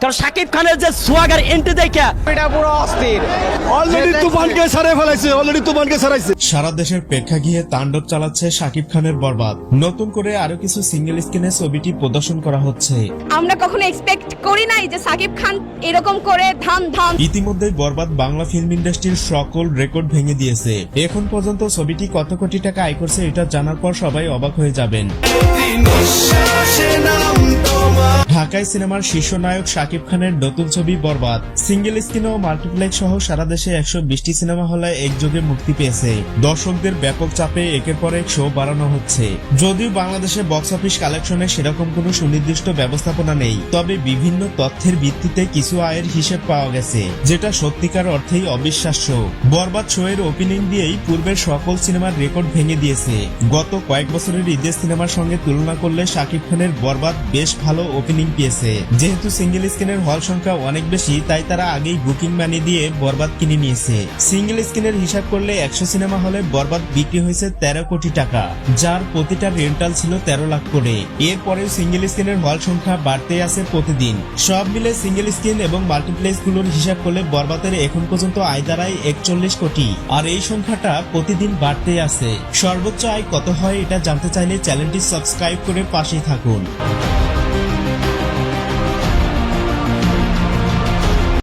কারণ শাকিব খানের যে সোয়াগার এন্ট্রি দেখে এটা পুরো অস্থির। অলরেডি তুফানকে সারে ফেলাইছে অলরেডি তুফানকে সারাইছে। সারা দেশের প্রেক্ষাগৃহে তাণ্ডব চালাচ্ছে শাকিব খানের বরবাদ। নতুন করে আরও কিছু সিঙ্গেল স্ক্রিনে ছবিটি প্রদর্শন করা হচ্ছে। আমরা কখনো এক্সপেক্ট করি নাই যে সাকিব খান এরকম করে ধাম ধাম ইতিমধ্যে বরবাদ বাংলা ফিল্ম ইন্ডাস্ট্রির সকল রেকর্ড ভেঙে দিয়েছে। এখন পর্যন্ত ছবিটি কত কোটি টাকা আয় করছে এটা জানার পর সবাই অবাক হয়ে যাবেন। ঢাকায় সিনেমার শীর্ষ নায়ক শাকিব খানের নতুন ছবি বরবাদ। সিঙ্গেল স্ক্রিন ও মাল্টিপ্লেক্স সহ সারা দেশে একশো বিশটি সিনেমা হলে একযোগে মুক্তি পেয়েছে। দর্শকদের ব্যাপক চাপে একের পর এক শো বাড়ানো হচ্ছে। যদিও বাংলাদেশে বক্স অফিস কালেকশনে সেরকম কোনো সুনির্দিষ্ট ব্যবস্থাপনা নেই, তবে বিভিন্ন তথ্যের ভিত্তিতে কিছু আয়ের হিসেব পাওয়া গেছে, যেটা সত্যিকার অর্থেই অবিশ্বাস্য। বরবাদ শো এর ওপেনিং দিয়েই পূর্বের সকল সিনেমার রেকর্ড ভেঙে দিয়েছে। গত কয়েক বছরের ঈদের সিনেমার সঙ্গে তুলনা করলে শাকিব খানের বরবাদ বেশ ভালো ওপেনিং পেয়েছে যেহেতু সিঙ্গেল স্ক্রিনের হল সংখ্যা অনেক বেশি, তাই তারা আগেই বুকিং মানি দিয়ে বরবাদ কিনে নিয়েছে। সিঙ্গেল স্ক্রিনের হিসাব করলে একশো সিনেমা হলে বরবাদ বিক্রি হয়েছে তেরো কোটি টাকা, যার প্রতিটা রেন্টাল ছিল তেরো লাখ করে। এরপরেও সিঙ্গেল স্ক্রিনের হল সংখ্যা বাড়তে আছে প্রতিদিন। সব মিলে সিঙ্গেল স্ক্রিন এবং মাল্টিপ্লেক্সগুলোর হিসাব করলে বরবাদের এখন পর্যন্ত আয় দাঁড়ায় একচল্লিশ কোটি। আর এই সংখ্যাটা প্রতিদিন বাড়তে আছে। সর্বোচ্চ আয় কত হয় এটা জানতে চাইলে চ্যানেলটি সাবস্ক্রাইব করে পাশেই থাকুন।